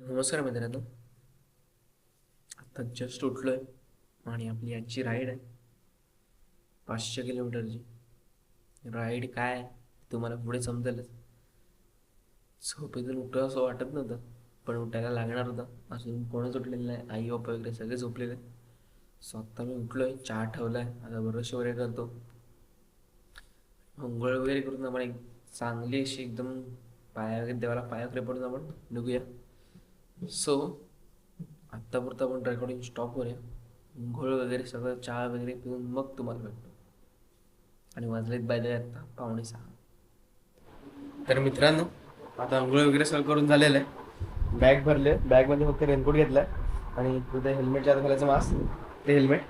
नमस्कार मित्रांनो आत्ता जस्ट उठलो आहे आणि आपली आजची राईड आहे. पाचशे किलोमीटरची राईड काय आहे? तुम्हाला पुढे समजेलच. झोपेतून उठलं असं वाटत नव्हतं पण उठायला लागणार होतं. अजून कोणच उठलेलं नाही. आई बाप्पा वगैरे सगळे झोपलेले. सो आत्ता मी उठलो आहे चहा ठेवला आहे आता ब्रश वगैरे करतो. अंघोळ वगैरे करून आपण एक चांगली अशी एकदम पाया वगैरे देवाला पाया वगैरे पडून आपण निघूया. सो आत्तापुरतं आपण रेकॉर्डिंग स्टॉप करूया. घोळ वगैरे सगळं चहा वगैरे पिऊन मग तुम्हाला भेटतो. आणि वाजलेत बायले आत्ता पावणे सहा. तर मित्रांनो आता आंघोळ वगैरे सगळं करून झालेलं आहे. बॅग भरले. बॅगमध्ये फक्त रेनकोट घेतलाय. आणि तुझं हेल्मेटच्या आता घालायचं मास्क ते हेल्मेट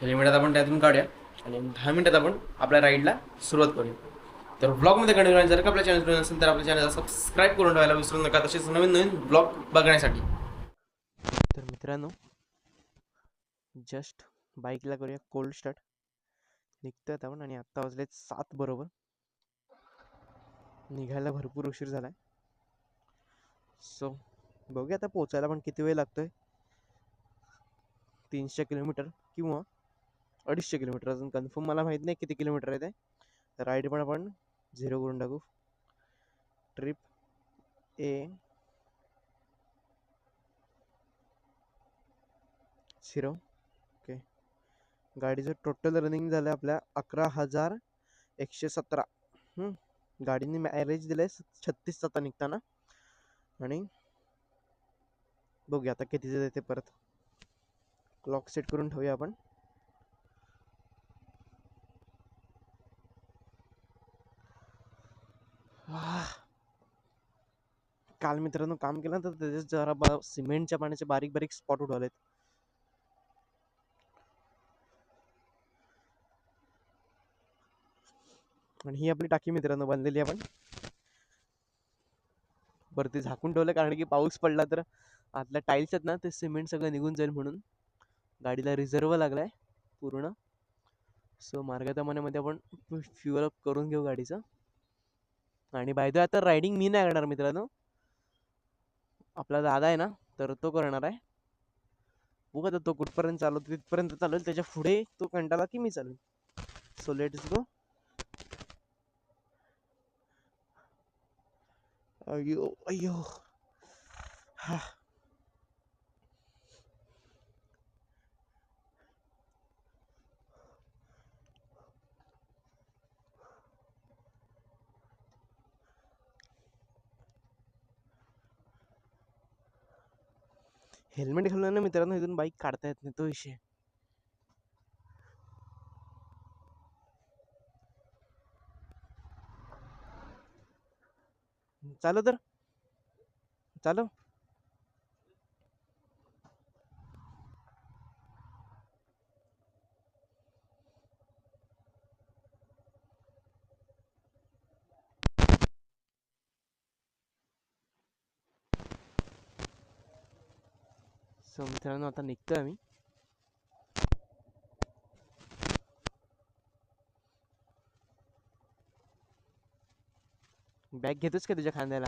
हेल्मेट आता आपण त्यातून काढूया. आणि दहा मिनिटात आपण आपल्या राईडला सुरुवात करूया. तर ब्लॉगमध्ये कंटिन्यू जर का आपल्या चॅनल असेल तर आपल्या चॅनलला सबस्क्राईब करून ठेवायला विसरू नका. तसेच नवीन नवीन ब्लॉग बघण्यासाठी. तर मित्रांनो जस्ट बाईकला करूया कोल्ड स्टार्ट निघतात आता आपण आणि आत्ता वाजले सात बरोबर. निघायला भरपूर उशीर झाला आहे सो बघूया आता पोचायला पण किती वेळ लागतोय. तीनशे किलोमीटर किंवा अडीचशे किलोमीटर. अजून कन्फर्म मला माहीत नाही किती किलोमीटर आहे ते. राईड पण आपण झिरो करून टाकू ट्रिप ए। Zero okay. गाडीचं टोटल रनिंग झालं अकरा हज़ार एकशे सतरा। हम्म. गाडीने मॅरेज दिलंय छत्तीस आता निघताना. आणि आता कितीचं देते परत. क्लॉक सेट ठेवूया आपण. काल मित्रांनो काम केलं तर त्याच्यात जरा बा सिमेंटच्या पाण्याचे बारीक बारीक स्पॉट उडवलेत आणि ही आपली टाकी मित्रांनो बांधलेली आपण वरती झाकून ठेवलं कारण की पाऊस पडला तर आतल्या टाईल्स आहेत ना ते सिमेंट सगळं निघून जाईल म्हणून. गाडीला रिझर्व लागलाय पूर्ण. सो मार्गदमानामध्ये आपण फ्युअल अप करून घेऊ गाडीचं. आणि बाय द आता रायडिंग मी नाही करणार मित्रांनो. आपला दादा आहे ना तर तो करणार आहे. बघू आता तो कुठपर्यंत चालवतो तिथपर्यंत चालवेल त्याच्या पुढे तो कंटाला की मी चालवेल सो लेट्स गो अयो अयो हा. हेल्मेट घालून ना मित्रांनो इथून बाईक काढता येत नाही तो विषय. चालव तर. चालव सो मित्रांनो आता निघतोय आम्ही बॅग घेतोच का तुझ्या खांद्याला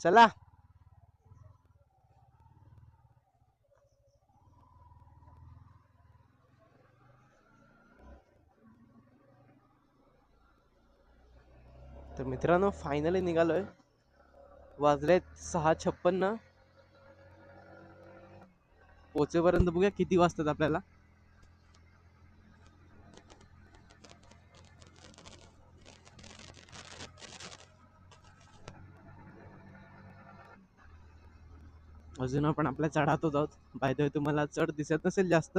चला तर मित्रांनो फायनली निघालोय वाजलेत सहा छप्पन्न. पोचेपर्यंत बघूया किती वाजतात आपल्याला. अजून आपण आपल्या चढातच आहोत. बाय द तुम्हाला चढ दिसत नसेल जास्त.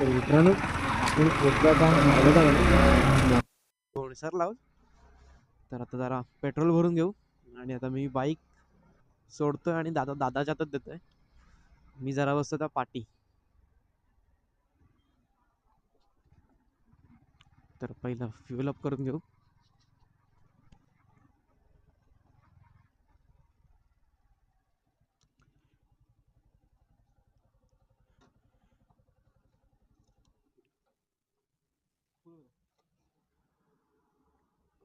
तर मित्रांनो कोणसर पोचलो हो? तर आता जरा पेट्रोल भरून घेऊ. आणि आता मी बाईक सोडतोय आणि दादा दादाच्या हातात देतोय. मी जरा बसतो त्या पाटी. तर पहिलं फ्युल अप करून घेऊ.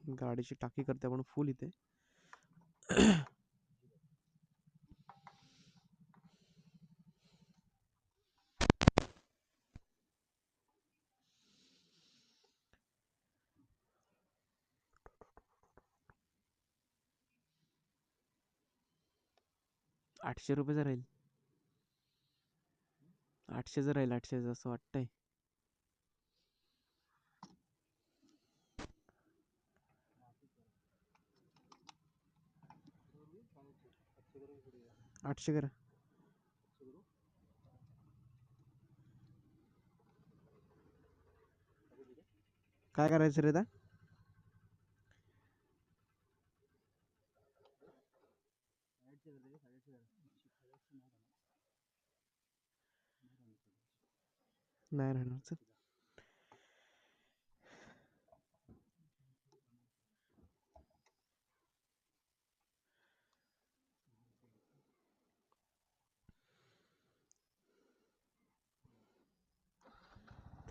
गाडीची टाकी करते आपण फुल इथे. आठशे रुपयेचा राहील. आठशेचं राहील आठशेचं असं वाटतंय. आठशे करा काय करायचं रे आता? नाही राहणार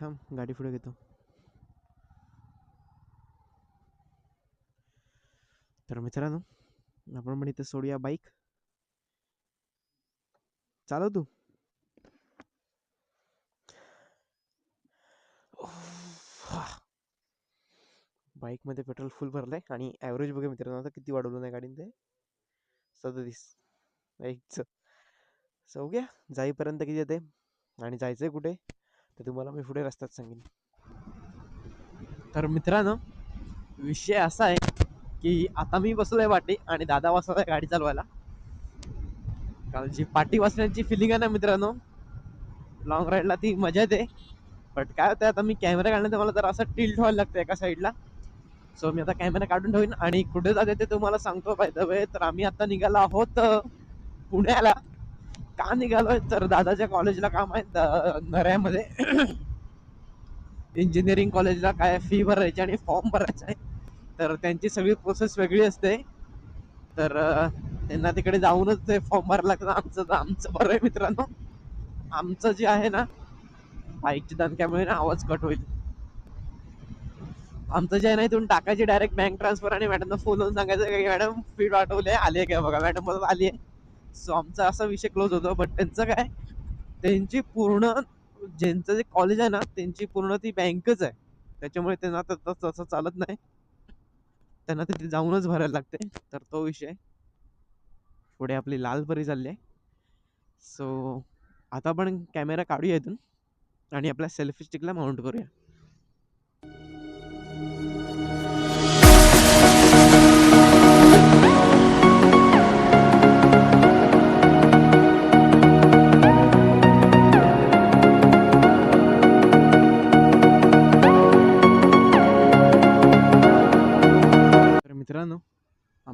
थांब गाडी पुढे घेतो. तर मित्रांनो आपण पण इथे सोडूया बाईक चालव तू. बाईकमध्ये पेट्रोल फुल भरलंय आणि ॲव्हरेज बघा मित्रांनो आता किती वाढवलं नाही गाडीने ते? सदतीस. बाईकचं सो घ्या जाईपर्यंत किती येते आणि जायचंय कुठे? ते तुम्हाला मी पुढे रस्त्यात सांगेन. तर मित्रांनो विषय असा आहे की आता मी बसलोय वाटी आणि दादा बसलाय गाडी चालवायला. कारण जी पाठी बसण्याची फिलिंग आहे ना मित्रांनो लॉंग राईडला ती मजा येते. बट काय होतं आता मी कॅमेरा काढण्याचं मला तर असं टिल्ट व्हायला लागतं एका साईडला सो मी आता कॅमेरा काढून ठेवीन आणि कुठे जाते ते तुम्हाला सांगतो. पाहिजे तर आम्ही आता निघालो आहोत पुण्याला. का निघालोय? तर दादाच्या कॉलेजला काम आहे नऱ्यामध्ये. इंजिनिअरिंग कॉलेजला काय फी भरायची आणि फॉर्म भरायचा आहे. तर त्यांची सगळी प्रोसेस वेगळी असते. तर त्यांना तिकडे जाऊनच ते फॉर्म भरायला लागतं. आमचं तर आमचं बरं आहे मित्रांनो. आमचं जे आहे ना बाईकच्या दणक्यामुळे ना आवाज कट होईल. आमचं जे आहे ना इथून टाकायची डायरेक्ट बँक ट्रान्सफर आणि मॅडमना फोन लावून सांगायचं की मॅडम फी पाठवली आली आहे का बघा? मॅडम मला आली आहे. सो आमचा असा विषय क्लोज होतो बट त्यांचं काय त्यांची पूर्ण ज्यांचं जे कॉलेज आहे ना त्यांची पूर्ण ती बँकच आहे. त्याच्यामुळे त्यांना तर तसं चालत नाही. त्यांना तिथे जाऊनच भरायला लागते. तर तो विषय पुढे आपली लालपरी चालली आहे. सो आता आपण कॅमेरा काढूया इथून आणि आपल्या सेल्फी स्टिकला माउंट करूया.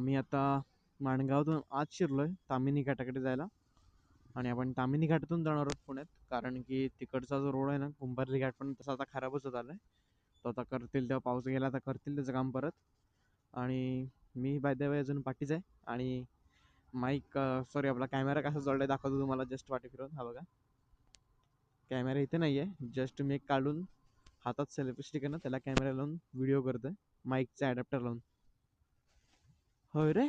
आम्ही आता माणगावातून आज आहे तामिनी घाटाकडे जायला. आणि आपण तामिनी घाटातून जाणार आहोत पुण्यात कारण की तिकडचा जो रोड आहे ना कुंभारली घाट पण तसा आता खराबच होत आलाय तो आता करतील तेव्हा पाऊस गेला आता करतील त्याचं काम परत. आणि मी बाय द वे अजून पाठीच आहे. आणि माईक सॉरी आपला कॅमेरा कसा जोडलाय दाखवतो तुम्हाला जस्ट वाटी फिरवून हा बघा. कॅमेरा इथे नाही आहे जस्ट मी एक काढून हातात सेल्फी स्टिक आहे ना त्याला कॅमेरा लावून व्हिडिओ करतो आहे माईकचा ॲडॅप्टर लावून. होय रे?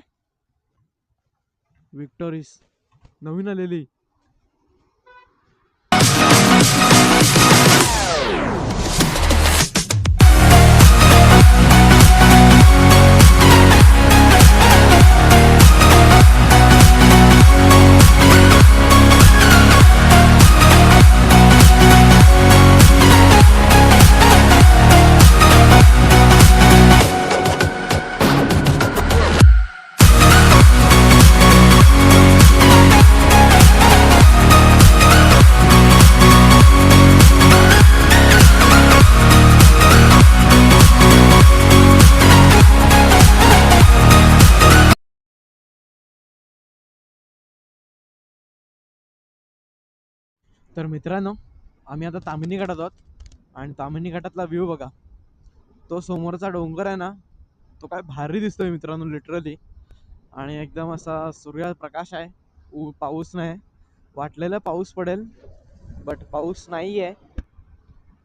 विक्टोरिस. नवीन आलेली. तर मित्रांनो आम्ही आता तामिनी घाटात आहोत. आणि तामिनी घाटातला व्ह्यू बघा. तो समोरचा डोंगर आहे ना तो काय भारी दिसतोय मित्रांनो लिटरली आणि एकदम असा सूर्यप्रकाश आहे. ऊ पाऊस नाही. वाटलेलं पाऊस पडेल बट पाऊस नाही आहे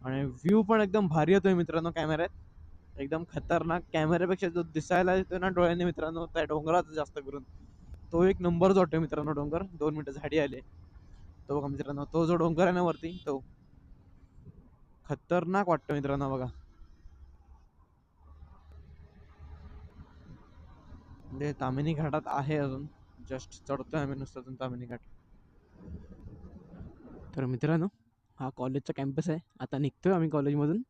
आणि व्ह्यू पण एकदम भारी येतोय मित्रांनो कॅमेऱ्यात एकदम खतरनाक कॅमेऱ्यापेक्षा जो दिसायला येतो ना डोळ्याने मित्रांनो त्या डोंगराचा जास्त करून. तो एक नंबर वाटतोय मित्रांनो डोंगर. दोन मिनटं झाडी आले. तो बघा मित्रांनो तो जो डोंगर आहे ना वरती तो खतरनाक वाटतो मित्रांनो बघा. म्हणजे तामिनी घाटात आहे अजून. जस्ट चढतोय आम्ही नुसतं अजून तामिनी घाट. तर मित्रांनो हा कॉलेजचा कॅम्पस आहे. आता निघतोय आम्ही कॉलेजमधून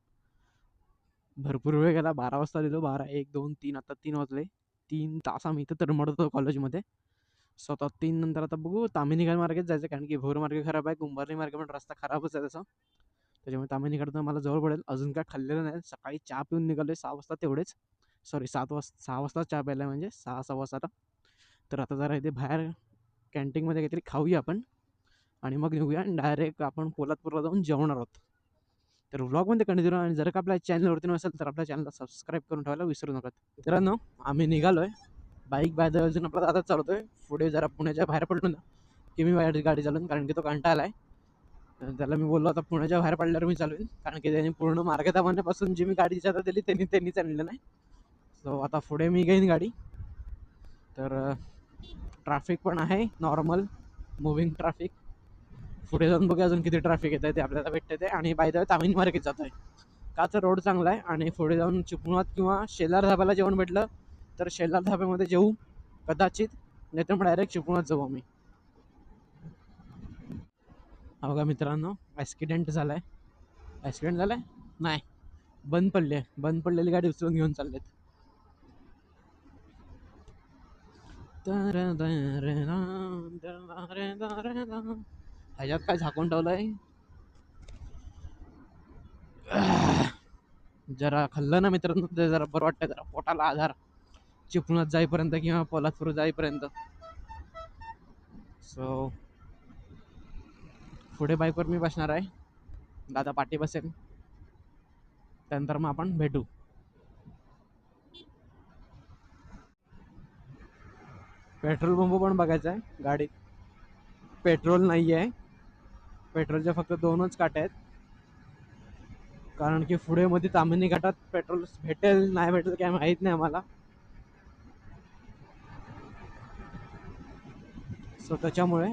भरपूर वेळ गेला बारा वाजता दिलो बारा एक दोन तीन आता तीन वाजले. तीन तास आम्ही इथं तडमडत कॉलेजमध्ये सो आता तीन नंतर आता बघू. तामिनीघाट मार्गेच जायचं कारण की भोर मार्ग खराब आहे कुंभारली मार्ग पण रस्ता खराबच आहे तसा. त्याच्यामुळे तामिनीघाट मला जवळ पडेल. अजून काय खाल्लेलं नाही. सकाळी चहा पिऊन निघालोय सहा वाजता तेवढेच. सॉरी सात वाजता सहा वाजता चहा प्यायला म्हणजे सहा सहा वाजता तर आता जरा इथे बाहेर कॅन्टीनमध्ये काहीतरी खाऊया आपण. आणि मग निघूया आणि डायरेक्ट आपण पोलादपूरला जाऊन जेवणार आहोत. तर व्लॉगमध्ये कंटिन्यू आणि जर का आपल्या चॅनलवरती नसेल तर आपल्या चॅनलला सबस्क्राईब करून ठेवायला विसरू नका. मित्रांनो आम्ही निघालो आहे बाईक बाय द अजून आपला दादा चालवतोय पुढे जरा पुण्याच्या बाहेर पडलो ना की मी बाहेर गाडी चालवून कारण की तो कंटाळा आहे त्याला मी बोललो आता पुण्याच्या बाहेर पडल्यावर मी चालवेन. कारण की त्यांनी पूर्ण मार्गदामान्यापासून जी मी गाडी आता दिली त्यांनी त्यांनीच आणलं नाही. सो आता पुढे मी घेईन गाडी. तर ट्रॅफिक पण आहे नॉर्मल मुव्हिंग ट्रॅफिक पुढे जाऊन बघूया अजून किती ट्रॅफिक येत आहे ते आपल्याला भेटते ते. आणि बाय द तामिनी मार्केट जात आहे का तर रोड चांगला आहे आणि पुढे जाऊन चिपळूणात किंवा शेलार धाब्याला जेवण भेटलं तर शेलाल धाब्यामध्ये जेऊ. कदाचित नाही तर मग डायरेक्ट चिपळूणात जाऊ आम्ही. हा बघा मित्रांनो ॲक्सिडेंट झाला आहे ॲक्सिडेंट झाला आहे नाही. बंद पडली आहे बंद पडलेली गाडी उचलून घेऊन चाललेत. ह्याच्यात काय झाकून ठेवलंय? जरा खाल्लं ना मित्रांनो ते जरा बरं वाटतं जरा पोटाला आधार. चिपळूणात जाईपर्यंत किंवा पोलादपूर जाईपर्यंत. सो पुढे बाईकवर मी बसणार आहे. दादा पाठी बसेल. त्यानंतर मग आपण भेटू. पेट्रोल पंप पण बघायचा आहे गाडीत. पेट्रोल नाही आहे. पेट्रोलच्या फक्त दोनच काट्या आहेत. कारण की पुढे मध्ये तामिनी घाटात पेट्रोल भेटेल नाही भेटेल काय माहीत नाही आम्हाला. सो त्याच्यामुळे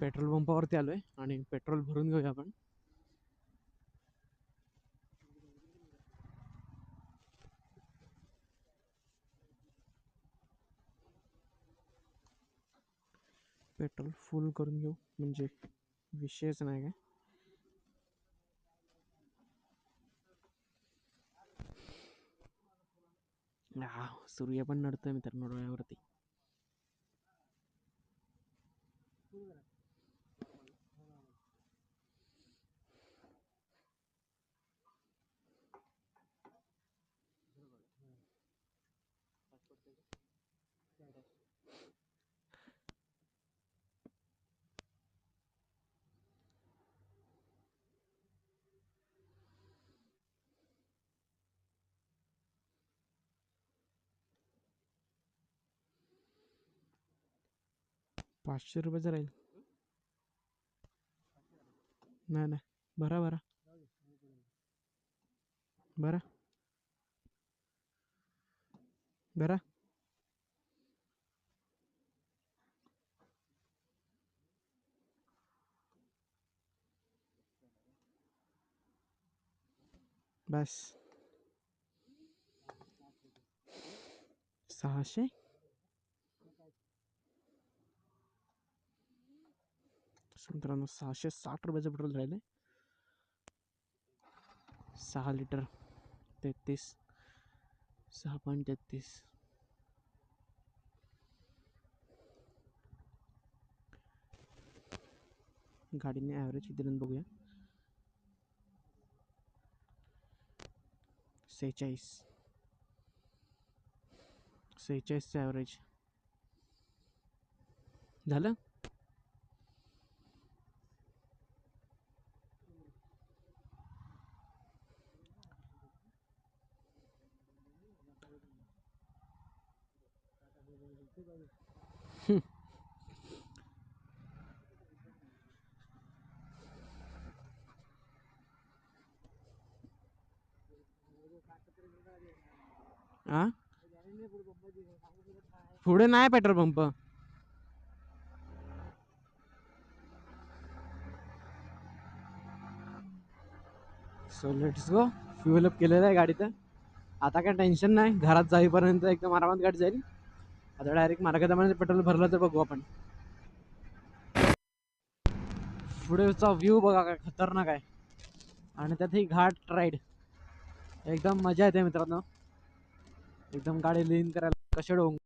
पेट्रोल पंपावरती आलो आहे आणि पेट्रोल भरून घेऊया आपण. पेट्रोल फुल करून घेऊ म्हणजे विषयच नाही काय आ, सूर्य पण नडतोय मित्रांनो डोळ्यावरती पाचशे रुपयाचं राहील. नाही नाही. भरा भरा. भरा. भरा. बस. सहाशे तसं मित्रांनो सहाशे साठ रुपयाचं पेट्रोल राहिले सहा लिटर तेहतीस सहा पॉईंट तेहतीस. गाडीने ॲव्हरेज किती बघूया. सेहेचाळीस. सेहेचाळीसचं ॲव्हरेज झालं? हा पुढे नाही petrol pump so let's go fuel up केलेलं आहे गाडीचं. आता काय टेन्शन नाही. घरात जाईपर्यंत एकदम आरामात गाडी जाईल. आता डायरेक्ट मार्गामध्ये पेट्रोल भरलं तर बघू आपण. पुढेचा व्ह्यू बघा काय खतरनाक आहे. आणि त्यात ही घाट राईड एकदम मजा येते मित्रांनो. एकदम गाडी लिन करायला कसे डोंग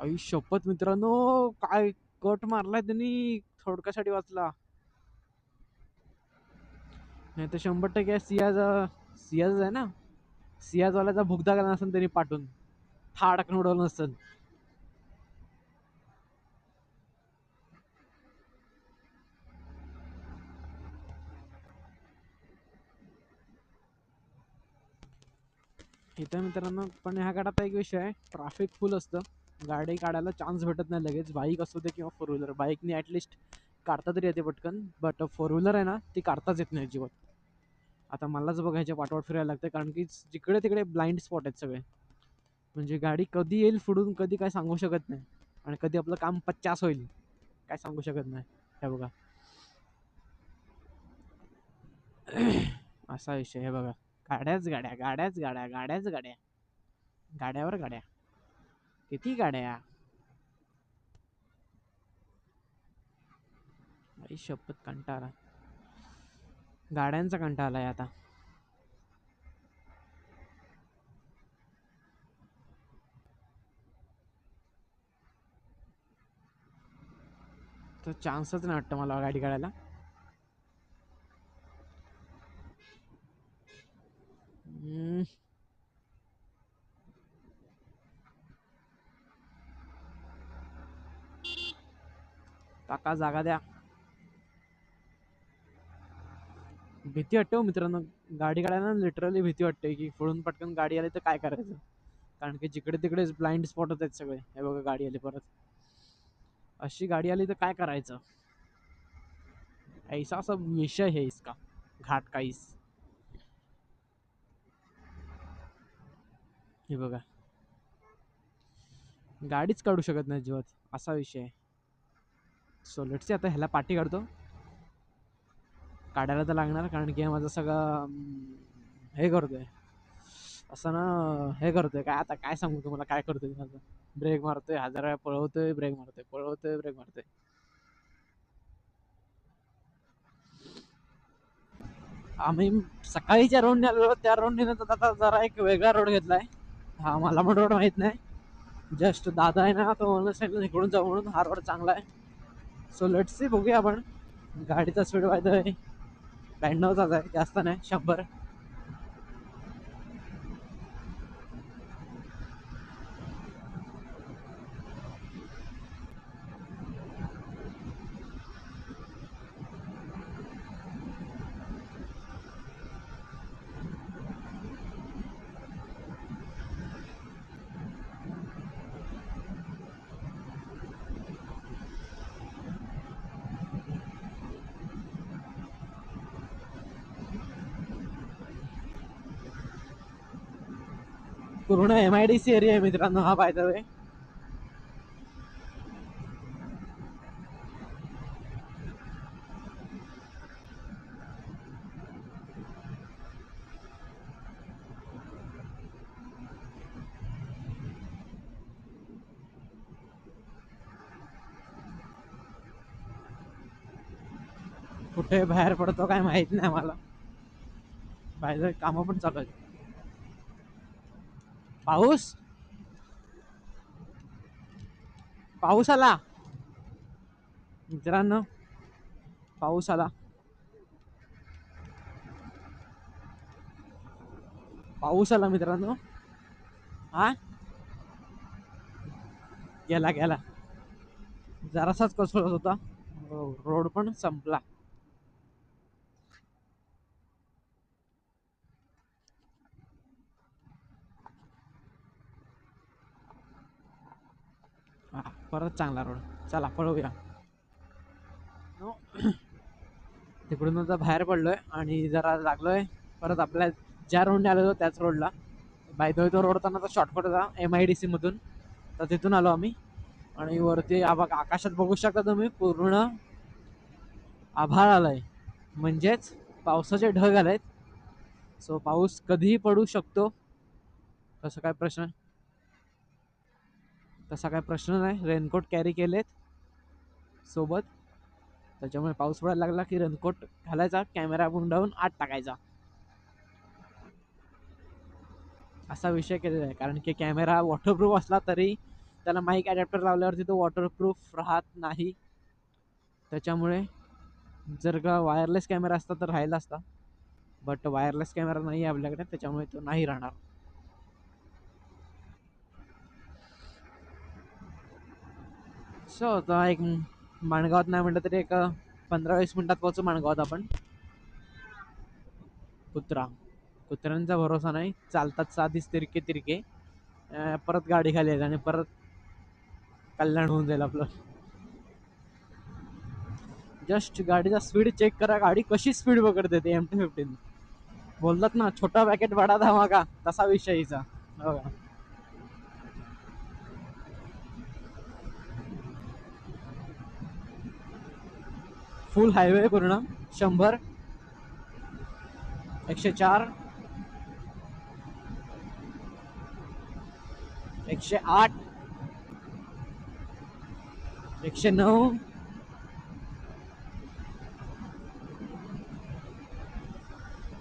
आई शपथ मित्रांनो काय कट मारलाय त्यांनी थोडक्यासाठी वाचला. नाही तर शंभर टक्के सियाज सियाज आहे ना? सियाजवाल्याचा भुगदा केला नसतं त्यांनी पाठवून. थाडकन उडवलं नसेल. इथं मित्रांनो पण ह्या गाडात एक विषय आहे. ट्रॅफिक फुल असतं. गाडी काढायला चान्स भेटत नाही लगेच. बाईक असू दे किंवा फोर व्हीलर बाईकनी ॲटलिस्ट काढता तरी येते पटकन. बट फोर व्हीलर आहे ना ती काढताच येत नाही अजिबात. आता मलाच बघायच्या पाठवाट फिरायला लागते कारण की जिकडे तिकडे ब्लाइंड स्पॉट आहेत सगळे. म्हणजे गाडी कधी येईल फुडून कधी काय सांगू शकत नाही. आणि कधी आपलं काम पच्चास होईल काय सांगू शकत नाही. हे बघा. असा विषय हे बघा. गाड्याच गाड्या गाड्याच गाड्या गाड्याच गाड्या. गाड्यावर गाड्या. किती गाड्या? आई शपथ कंटाळा. गाड्यांचा कंटाळा आहे आता. तर चान्सच नाही वाटतं मला गाडी काढायला. Mm. हम्म. काका जागा द्या. भीती वाटते हो मित्रांनो. गाडी काढायला लिटरली भीती वाटते की फुडून पटकन गाडी आली तर काय करायचं? कारण की जिकडे तिकडे ब्लाइंड स्पॉट होत आहेत सगळे. हे बघा गाडी आली परत. अशी गाडी आली तर काय करायचं? ऐसा सब विषय है इसका. घाट काहीच हे बघा. गाडीच काढू शकत नाही जीवात असा विषय आहे. सो लेट्स आता ह्याला पाठी काढतो. काढायला तर लागणार कारण की हा माझं सगळं हे करतोय. असं ना हे करतोय. काय आता काय सांगू तुम्हाला? काय करतोय माझं? ब्रेक मारतोय हजार वेळा पळवतोय ब्रेक मारतोय पळवतोय ब्रेक मारतोय. आम्ही सकाळी ज्या रोडने आलो त्या रोडने आता जरा एक वेगळा रोड घेतलाय. हा मला पण रोड माहीत नाही. जस्ट दादा आहे ना तो मला सांगितलं इकडून जाऊ म्हणून हा रोड चांगला आहे. सो लेट्स सी बघूया आपण. गाडीचा स्पीड वायदा आहे ब्याण्णवचाच आहे जास्त नाही शंभर. पूर्ण M I D C area आहे मित्रांनो हा बाय द वे कुठे बाहेर पडतो काय माहीत नाही मला. बाहेर कामं पण चालू आहेत. पाऊस? पाऊस आला. मित्रांनो पाऊस आला. पाऊस आला मित्रांनो. हा? गेला गेला. जरासाच कसरत होता. रोड पण संपला हा, परत चांगला रोड. चला पळवूया नो तिकडून आता बाहेर पडलोय आणि जरा लागलोय. परत आपल्या ज्या रोडने आलो होतो त्याच रोडला बाय द तो रोड होता शॉर्टकट होता एम आय डी सी मधून. तर तिथून आलो आम्ही. आणि वरती आबा आकाशात बघू शकता तुम्ही पूर्ण आभाळ आलाय. म्हणजेच पावसाचे ढग आलेत. सो पाऊस कधीही पडू शकतो. तसं काय प्रश्न? तसा काय प्रश्न नाही. रेनकोट कॅरी केलेत. सोबत. त्याच्यामुळे पाऊस पडायला लागला की रेनकोट घालायचा कॅमेरा गुंडावून आत टाकायचा. असा विषय केलेला आहे. कारण की कॅमेरा वॉटरप्रूफ असला तरी त्याला माईक अडॅप्टर लावल्यावरती तो वॉटरप्रूफ राहत नाही. त्याच्यामुळे जर का वायरलेस कॅमेरा असता तर राहिला असता. बट वायरलेस कॅमेरा नाही आहे आपल्याकडे. त्याच्यामुळे तो नाही राहणार. सो आता एक माणगावात नाही म्हटलं तरी एक पंधरा वीस मिनिटात पोहोचू माणगावात आपण. कुत्रा. कुत्र्यांचा भरोसा नाही. चालतात साधीच तिरके तिरके. अं, परत गाडी खाली येईल आणि परत कल्याण होऊन जाईल आपलं. जस्ट गाडीचा स्पीड चेक करा. गाडी कशी स्पीड पकडते ते एम टी फिफ्टीन बोलतात ना छोटा पॅकेट बडा धमाका. तसा विषय हिचा. हो फुल हायवे पूर्ण. शंभर. एकशे चार. एकशे आठ. एकशे नऊ.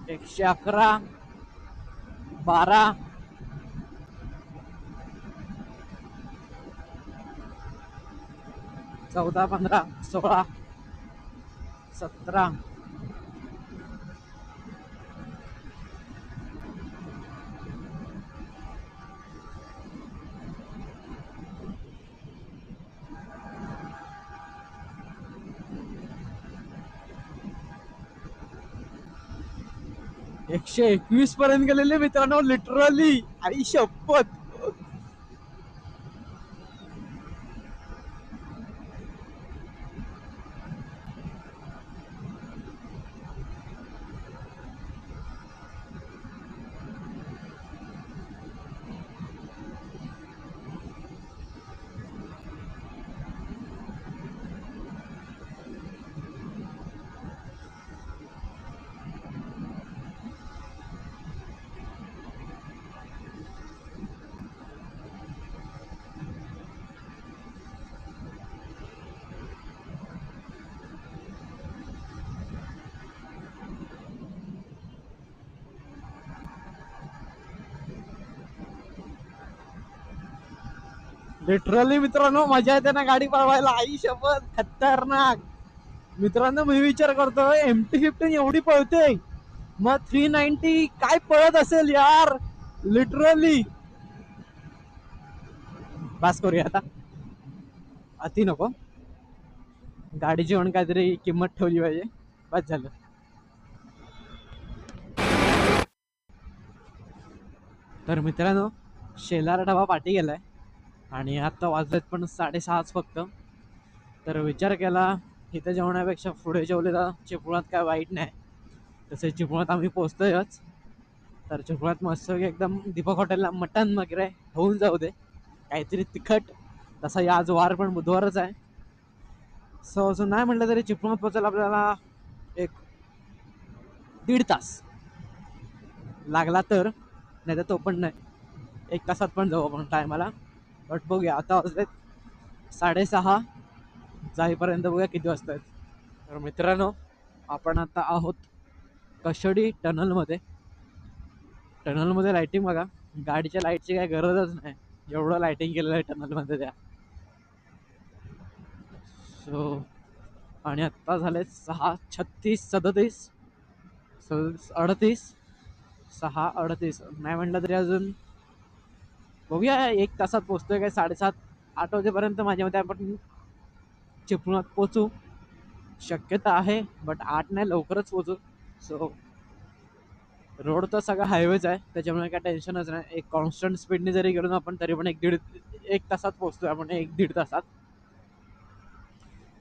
एकशे अकरा. बारा. चौदा पंधरा सोळा. सतरा. एकशे एकवीस पर्यंत गेलेले मित्रांनो लिटरली आई शपथ. लिटरली मित्रांनो मजा येते ना गाडी पळवायला. आई शपथ खतरनाक. मित्रांनो मी विचार करतो एम टी फिफ्टीन एवढी पळते. मग थ्री नाईन्टी काय पळत असेल यार? लिटरली पास करूया आता. अति नको. गाडीची म्हणून काहीतरी किंमत ठेवली पाहिजे. बस झालं. तर मित्रांनो शेलार डबा पाठी गेलाय. आणि आत्ता वाजलेत पण साडेसहाच फक्त. तर विचार केला इथं जेवण्यापेक्षा पुढे जेवलेला चिपळात काय वाईट नाही. तसे चिपळात आम्ही पोचतोयच तर चिपळात मस्त एकदम दीपक हॉटेलला मटन वगैरे होऊन जाऊ दे. काहीतरी तिखट तसा या आज वार पण बुधवारच आहे. सो असं नाही म्हटलं तरी चिपळात पोचायला आपल्याला एक दीड तास लागला तर नाही तर तो पण नाही. एक तासात पण जाऊ आपण टायमाला. बट बघूया आता वाजलेत साडेसहा. जाईपर्यंत बघूया किती वाजता आहेत तर मित्रांनो आपण आता आहोत कशडी टनलमध्ये. टनलमध्ये लाईटिंग बघा. गाडीच्या लाईटची काही गरजच नाही. एवढं लाईटिंग केलेलं आहे टनलमध्ये त्या. सो आणि आत्ता झाले सहा छत्तीस सदतीस स अडतीस सहा अडतीस. नाही म्हटलं तरी अजून बघूया एक तासात पोचतोय काय? साडेसात आठ वाजेपर्यंत माझ्या मते आपण चिपळूणात पोचू शक्यता आहे बट आठ नाही लवकरच पोचू सो रोड तर सगळा हायवेच आहे. त्याच्यामुळे काय टेन्शनच नाही. एक कॉन्स्टंट स्पीडने जरी गेलो ना आपण तरी पण एक दीड एक तासात पोचतोय आपण एक दीड तासात.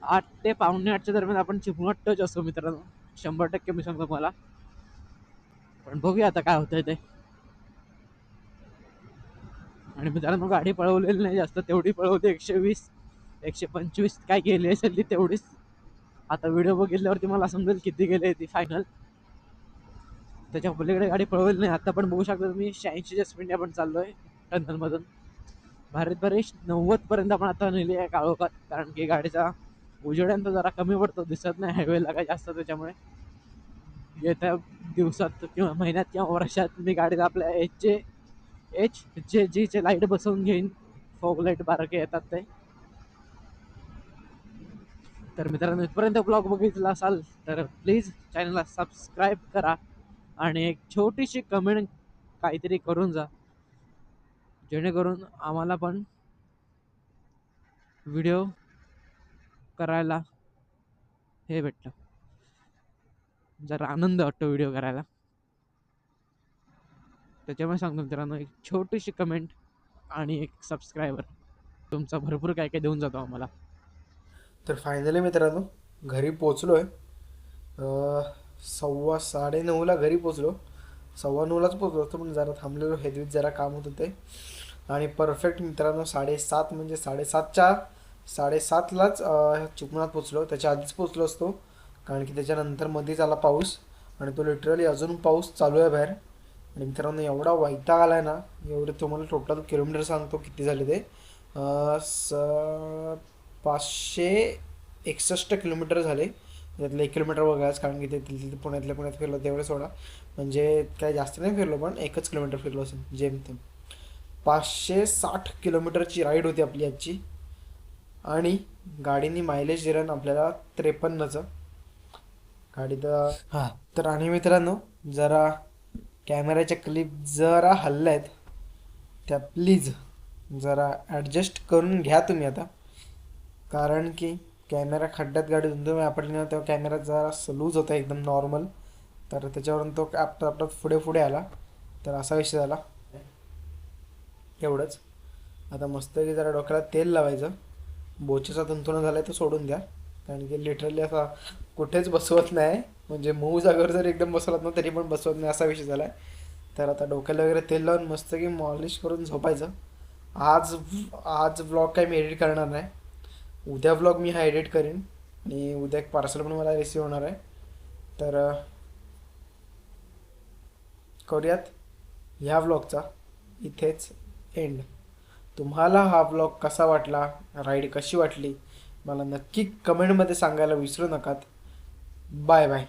आठ ते पावणे आठच्या दरम्यान आपण चिपळूणात टच असतो मित्रांनो. शंभर टक्के मी सांगतो मला पण बघूया आता काय होतंय ते. आणि मित्रांनो गाडी पळवलेली नाही जास्त. तेवढी पळवते एकशे वीस एकशे पंचवीस काय गेली असेल ती तेवढीच. आता व्हिडिओ बघितल्यावरती मला समजेल किती गेले ती फायनल त्याच्या पलीकडे गाडी पळवली नाही. आता पण बघू शकतो तुम्ही शहाऐंशीच्या स्पीडने आपण आहे टनलमधून. भारत परेश नव्वदपर्यंत आपण आता नेली आहे काळोखात. कारण की गाडीचा उजेड्यांचा जरा कमी पडतो दिसत नाही. हायवेला काय जास्त त्याच्यामुळे. येत्या दिवसात किंवा महिन्यात किंवा वर्षात मी गाडीचा आपल्या एचचे एच जे जीचे लाइट बसवून घेईन. फॉग लाइट बारके येतात ते. तर मित्रांनो इथपर्यंत ब्लॉग बघितला असाल तर प्लीज चॅनलला सबस्क्राईब करा आणि एक छोटीशी कमेंट काहीतरी करून जा. जेणेकरून आम्हाला पण व्हिडिओ करायला हे भेटतं जरा आनंद वाटतो व्हिडिओ करायला. त्याच्यामुळे सांगतो मित्रांनो एक छोटीशी कमेंट आणि एक सबस्क्रायबर तुमचा भरपूर काय काय देऊन जातो आम्हाला. तर फायनली मित्रांनो घरी पोचलो आहे सव्वा साडे नऊला घरी पोचलो. सव्वा नऊलाच पोचलो होतो पण जरा थांबलेलो. हेदवीत जरा काम होतं ते आणि परफेक्ट मित्रांनो साडेसात म्हणजे साडेसातच्या साडेसातलाच चिपणात पोचलो. त्याच्या आधीच पोचलो असतो. कारण की त्याच्यानंतर मध्येच आला पाऊस. आणि तो लिटरली अजून पाऊस चालू आहे बाहेर. आणि मित्रांनो एवढा वैताग आला आहे ना एवढे तुम्हाला टोटल किलोमीटर सांगतो किती झाले ते. स पाचशे एकसष्ट किलोमीटर झाले. त्यातलं एक किलोमीटर वगळाच कारण की ते तिथे पुण्यातल्या पुण्यात फिरलो तेवढे सोडा. म्हणजे काय जास्त नाही फिरलो पण एकच किलोमीटर फिरलो असेल जेमतेम. पाचशे साठ किलोमीटरची राईड होती आपली आजची. आणि गाडीनी मायलेज दिलं आपल्याला त्रेपन्नचं. गाडीत हां. तर आणि मित्रांनो जरा कॅमेऱ्याच्या क्लिप जरा हल्ल्या आहेत. त्या प्लीज जरा ॲडजस्ट करून घ्या तुम्ही आता. कारण की कॅमेरा खड्ड्यात गाडी धुंदून आपण तेव्हा कॅमेरा जरा लूज होता एकदम नॉर्मल तर त्याच्यावरून तो आपटा आपटा पुढे पुढे आला. तर असा विषय झाला. एवढंच. आता मस्त की जरा डोक्याला तेल लावायचं. बोचेचा तंतुणा झाला आहे तो सोडून द्या. कारण की लिटरली असा कुठेच बसवत नाही. म्हणजे मऊ जागेवर जर एकदम बसवलात ना तरी पण बसवत नाही असा विषय झाला आहे तर आता डोक्याला वगैरे तेल लावून मस्त की मॉलिश करून झोपायचं. आज आज व्लॉग काही मी एडिट करणार नाही. उद्या व्लॉग मी हा एडिट करीन. आणि उद्या एक पार्सल पण मला रिसीव होणार आहे. तर करूयात ह्या व्लॉगचा इथेच एंड तुम्हाला हा व्लॉग कसा वाटला? राईड कशी वाटली? मला नक्की कमेंटमध्ये सांगायला विसरू नकात. Bye bye